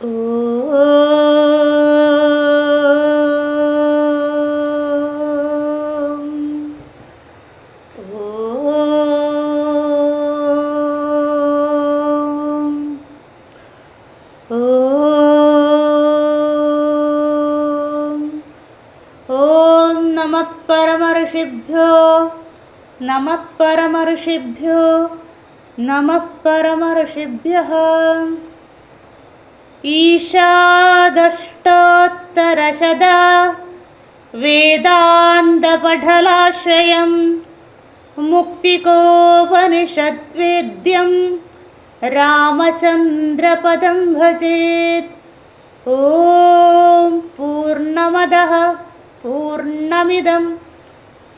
ॐ नमः परमर्षिभ्यो नमः परमर्षिभ्यो नमः परमर्षिभ्यः ईशादष्टोत्तरशदा वेदान्तपठलाश्रयं मुक्तिकोपनिषद्वेद्यं रामचन्द्रपदं भजेत्। ॐ पूर्णमदः पूर्णमिदं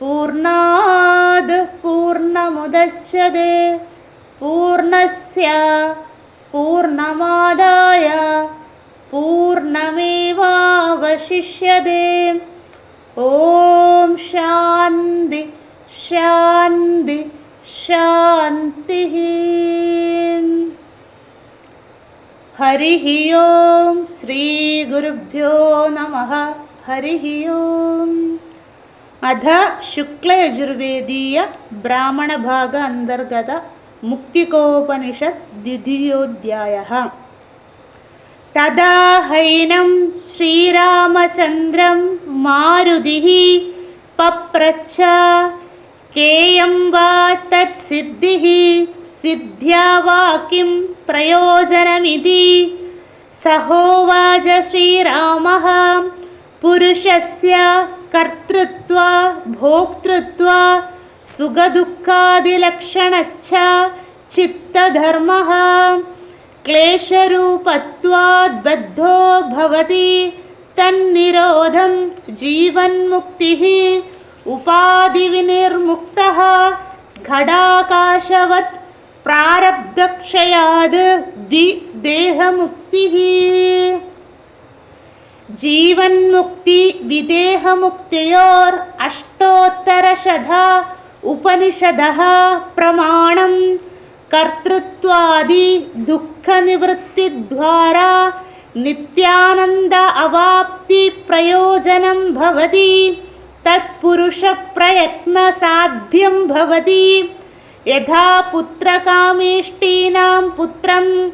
पूर्णाद् पूर्णमुदच्छते पूर्णस्य पूर्णमादाय पूर्णमेवावशिष्यते। ॐ शान्ति शान्ति शान्तिः। हरिः ॐ श्रीगुरुभ्यो नमः। हरिः ओम् अथ शुक्लयजुर्वेदीय ब्राह्मणभाग अन्तर्गत मुक्तिकोपनिषत् द्वितीयोऽध्यायः। तदा हैनं श्रीरामचन्द्रं मारुतिः पप्रच्छ केयं वा तत्सिद्धिः सिद्ध्या वा किं प्रयोजनमिति। सहोवाच श्रीरामः पुरुषस्य कर्तृत्वा भोक्तृत्वा सुखदुःखादिलक्षणच्च चित्तधर्मः क्लेशरूपत्वाद्बद्धो भवति तन्निरोधं जीवन्मुक्तिः उपाधिविनिर्मुक्तः घटाकाशवत् प्रारब्धक्षयाद् दि देहमुक्तिः जीवन्मुक्ति विदेहमुक्तयोर् अष्टोत्तरशधा उपनिषदः प्रमाणं कर्तृत्वादि दुःखनिवृत्तिद्वारा नित्यानन्द अवाप्तिप्रयोजनं भवति। तत्पुरुषप्रयत्नसाध्यं भवति। यथा पुत्रकामेष्टीनां पुत्रं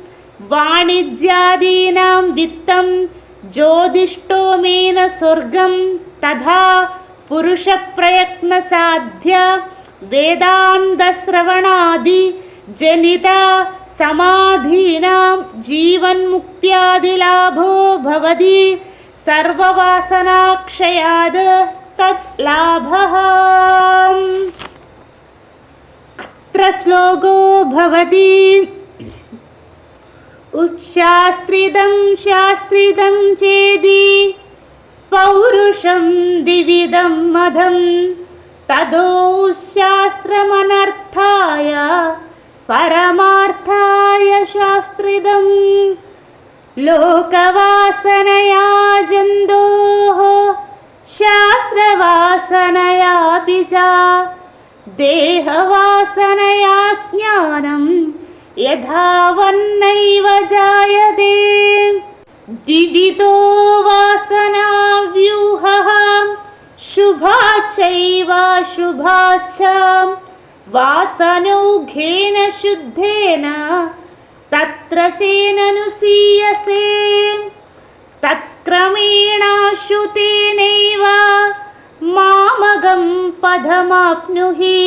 वाणिज्यादीनां वित्तं ज्योतिष्टोमेन स्वर्गं तथा पुरुषप्रयत्नसाध्य वेदान्तश्रवणादि जनिता समाधीनां श्लोको भवति। उच्छास्त्रिदं शास्त्रिदं चेदि पौरुषं द्विविधं मदं तदो शास्त्रमनर्थाय परमार्थाय शास्त्रिदं लोकवासनया जन्तोः शास्त्रवासनयापि च देहवासनया ज्ञानम् यथावन्नैव जायते। द्विविधो वासनाव्यूहः शुभा चैव शुभा वासनौघेन शुद्धेन तत्र चेननुसीयसे। तत्क्रमेणाश्रुतेनैव मामगं पदमाप्नुहि।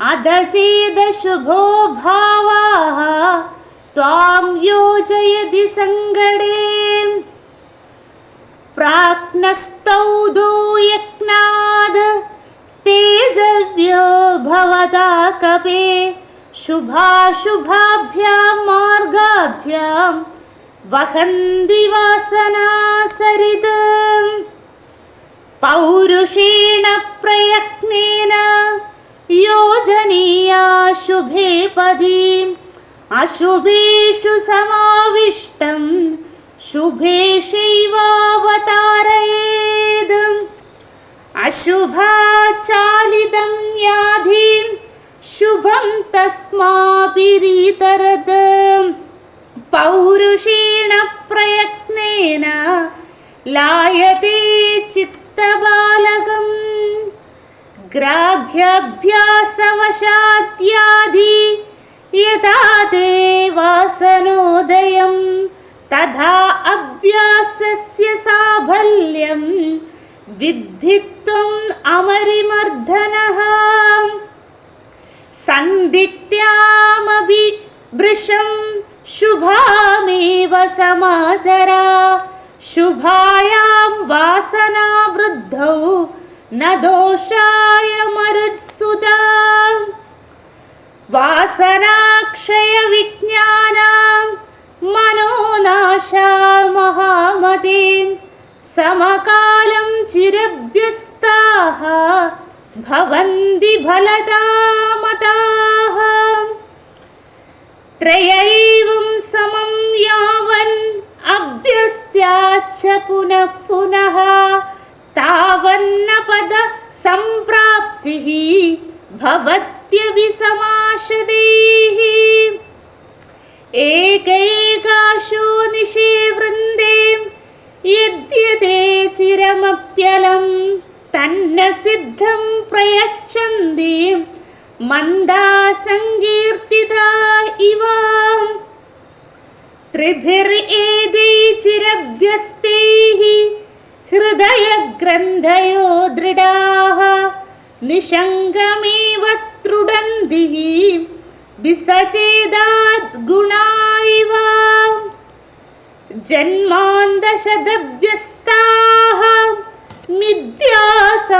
अधचेदशुभो भावाः त्वां योजयति सङ्गडे दो यज्ञाद् तेजव्यो भवता कपे शुभाशुभाभ्यां मार्गाभ्यां वहन्ति वासना सरित् पौरुषेण प्रयत्नेन योजनीया शुभे पदीम् अशुभेषु समाविष्टं पौरुषेण प्रय लायते चित्तबालकम्। ग्राह्याभ्यासवशाद्याधि यथा ते वासनोदयं तथा अभ्यासस्य साफल्यं विद्धि त्वम् अमरिमर्दनः सन्दित्यामभिभृशं शुभामेव समाचरा। शुभायां वासनावृद्धौ न दोषाय मरुत्सुदा वासनाक्षयविज्ञानां मनोनाशा महामतीं समकालं चिरभ्यस्ताः भवन्ति फलदामताः। त्रयैवं समं यावन् अभ्यस्त्याच्च पुनः पुनः तावन्न पद सम्प्राप्तिः भवत्यभिसमाशदेः। एकैकाशो निशे वृन्दे यद्यते चिरमप्यलं തന്നെ സിദ്ധം പ്രയച്ഛന്തി മന്ദാസങ്കീർത്തിത ഇവ. ത്രിഭിർേദൈചിരഭ്യസ്തൈഃ ഹൃദയഗ്രന്ഥയോ ദൃഢാഃ നിഷംഗമേവ ത്രുടന്തിഃ വിസചേതാദ് ഗുണാ ഇവ. ജന്മാന്തശതഭ്യസ്ത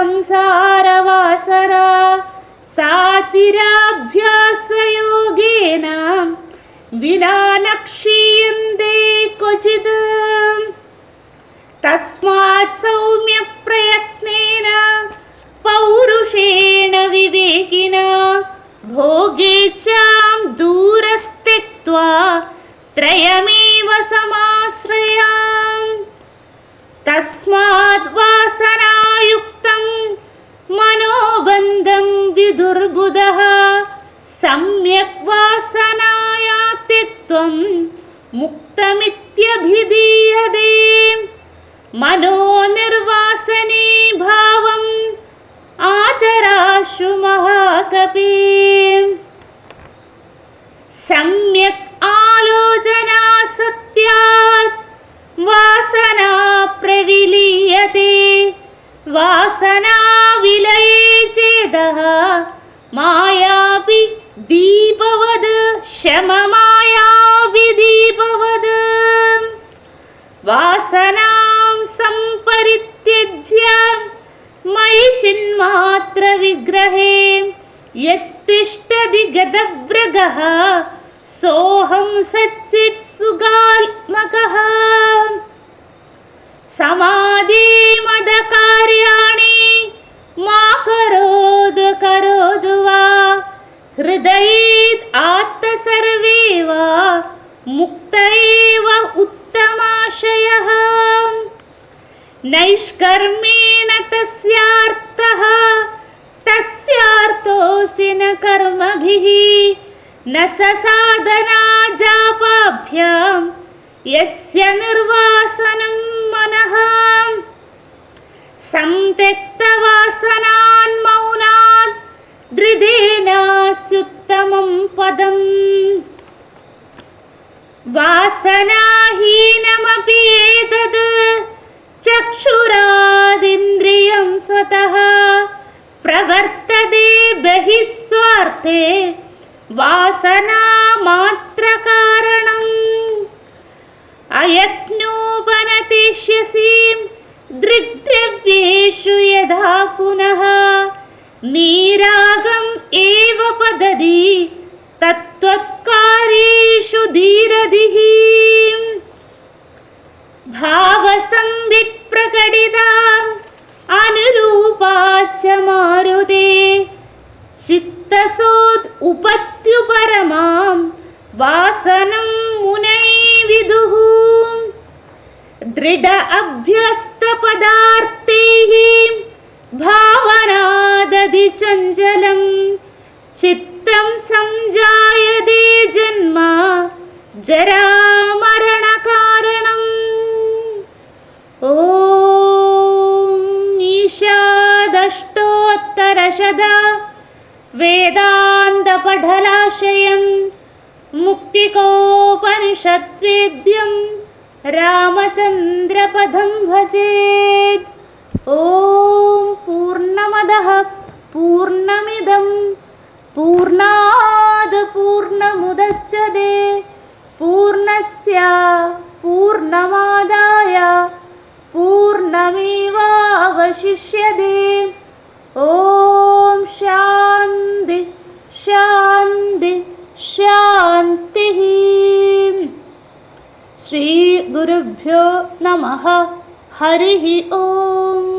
संसारवासरा सा चिराभ्यासयोगेन विना न क्षीयन्ते क्वचित् तस्मात् सौम्यप्रयत्नेन पौरुषेण विवेकिना भोगेच्छां दूरस्त्यक्त्वा त्रयमेव मनोबन्धं विदुर्बुधः सम्यक् वासनाया त्यक्त्वं मुक्तमित्यभिधीयते वासनां सम्परित्यज्य मयि चिन्मात्रविग्रहे यस्तिष्ठति गतव्रगः सोऽहं सच्चित् सुगात्मकः। समाधिमदकार्याणि मा करोतु करोतु वा उत्तमाशयः नैष्कर्मेण तस्यार्थः तस्यार्थोऽसि न कर्मभिः न स साधना जापाभ्यां यस्य निर्वासनं मनः संत्यक्तवासनान् मौनात् दृढेनास्युत्तमं पदम् वासनाहीनमपि एतद् चक्षुरादिन्द्रियं स्वतः प्रवर्तते बहिः स्वार्थे वासनामात्रकारणम् अयज्ञोपनतिष्यसि दृग्द्रव्येषु यथा पुनः नीरागम् एव पदति तत्त्वत्कार्येषु धीरधिः मारुते। चित्तसोद् उपत्युपरमां वासनं मुनै विदुः। दृढ अभ्यस्तपदार्थैः भावनादधि चञ्चलं वेदान्तपठलाशयं मुक्तिकोपनिषद्वेद्यं रामचन्द्रपदं भजेत्। ॐ पूर्णमदः पूर्णमिदं पूर्णाद् पूर्णमुदच्छते पूर्णस्य पूर्णमादाय पूर्णमेवावशिष्यते। ॐ शान्ति शान्ति शान्तिः श्रीगुरुभ्यो नमः। हरिः ॐ